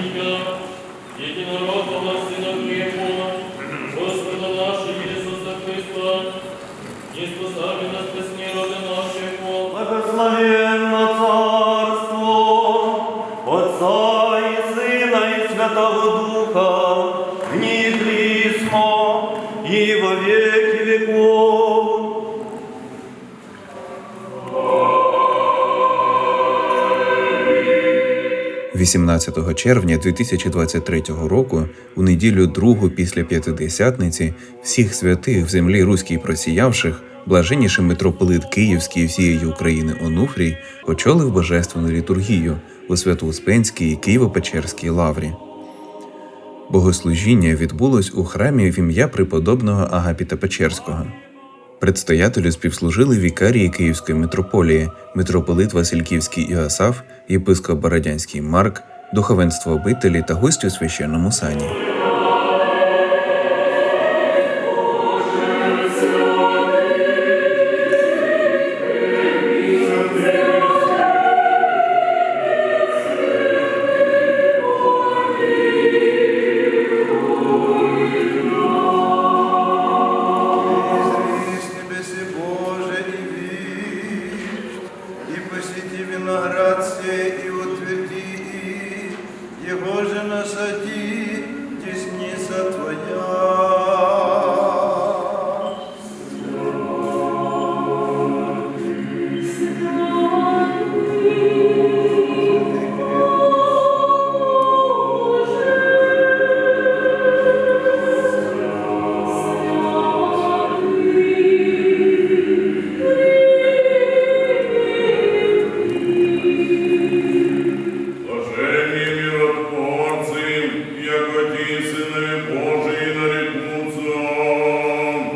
Тебя, единородного Сына Твоего, Господа нашего Иисуса Христа, не спасами нас без рода нашего, 18 червня 2023 року, у неділю другу після п'ятидесятниці, всіх святих в землі руській просіявших, блаженніший митрополит Київський всієї України Онуфрій очолив божественну літургію у Свято-Успенській Києво-Печерській лаврі. Богослужіння відбулось у храмі в ім'я преподобного Агапіта Печерського. Предстоятелю співслужили вікарії Київської митрополії, митрополит Васильківський Іосаф, єпископ Бородянський Марк, духовенство обителі та гості у священному сані. Его же насади, десница Твоя.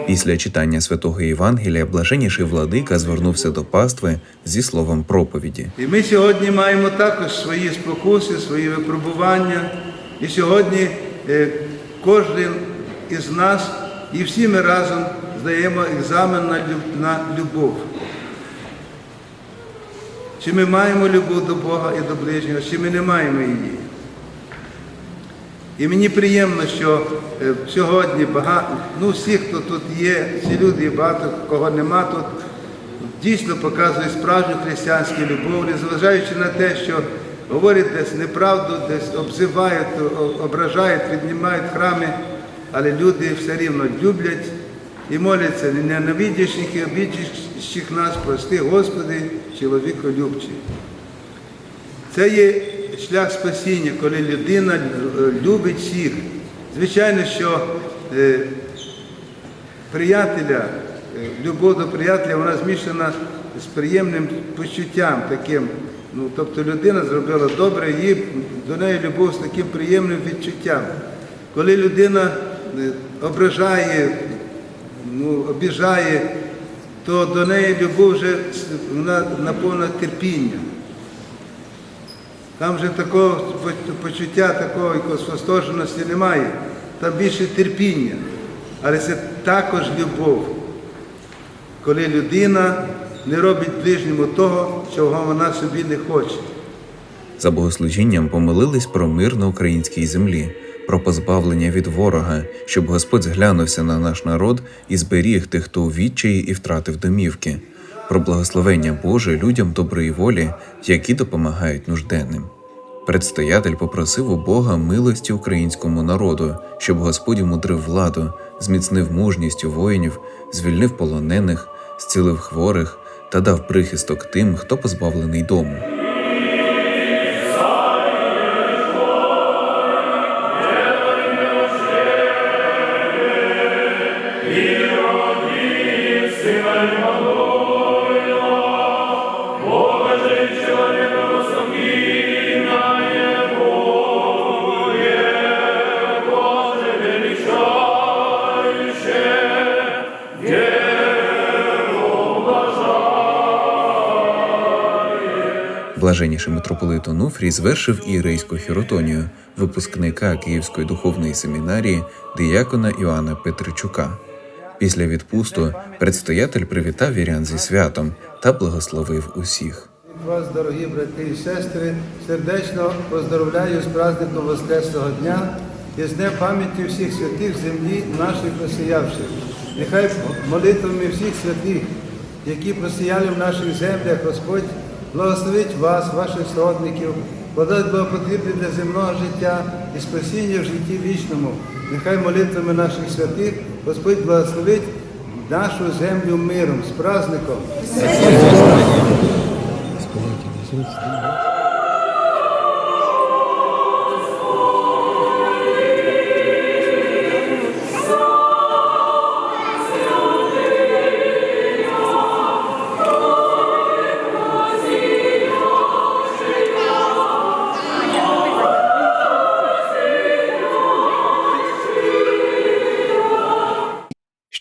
Після читання святого Євангелія блаженніший владика звернувся до пастви зі словом проповіді. І ми сьогодні маємо також свої спокуси, свої випробування. І сьогодні е, кожен із нас і всі ми разом здаємо екзамен на любов. Чи ми маємо любов до Бога і до ближнього, чи ми не маємо її. І мені приємно, що е, сьогодні багато, ну всі, хто тут є, всі люди, багато кого нема тут, дійсно показують справжню християнську любов, незважаючи на те, що говорять десь неправду, десь обзивають, ображають, віднімають храми, але люди все рівно люблять і моляться, не ненавидящих і обідящих нас, прости, Господи, чоловіколюбчий. Це є шлях спасіння, коли людина любить всіх. Звичайно, що е, приятеля, е, любов до приятеля, вона змішана з приємним почуттям таким. Ну, тобто людина зробила добре, їй до неї любов з таким приємним відчуттям. Коли людина е, ображає, ну, обіжає, то до неї любов вже наповнена терпінням. Там вже такого почуття, такого якогось восторженості немає. Там більше терпіння. Але це також любов, коли людина не робить ближньому того, чого вона собі не хоче. За богослужінням помолились про мир на українській землі, про позбавлення від ворога, щоб Господь зглянувся на наш народ і зберіг тих, хто у відчаї і втратив домівки, про благословення Боже людям доброї волі, які допомагають нужденним. Предстоятель попросив у Бога милості українському народу, щоб Господь мудрив владу, зміцнив мужність у воїнів, звільнив полонених, зцілив хворих та дав прихисток тим, хто позбавлений дому. Блаженніший митрополит Онуфрій звершив ієрейську хіротонію, випускника Київської духовної семінарії диякона Іоанна Петричука. Після відпусту предстоятель привітав вірян зі святом та благословив усіх. вас, дорогі брати і сестри, сердечно поздоровляю з праздником Воскресного дня і з днем пам'яті всіх святих землі наших просіявших. Нехай молитвами всіх святих, які просіяли в наших землях, Господь благословить вас, ваших сродників, подасть потрібне для земного життя і спасіння в житті вічному. Нехай молитвами наших святих Господь благословить нашу землю миром, з праздником.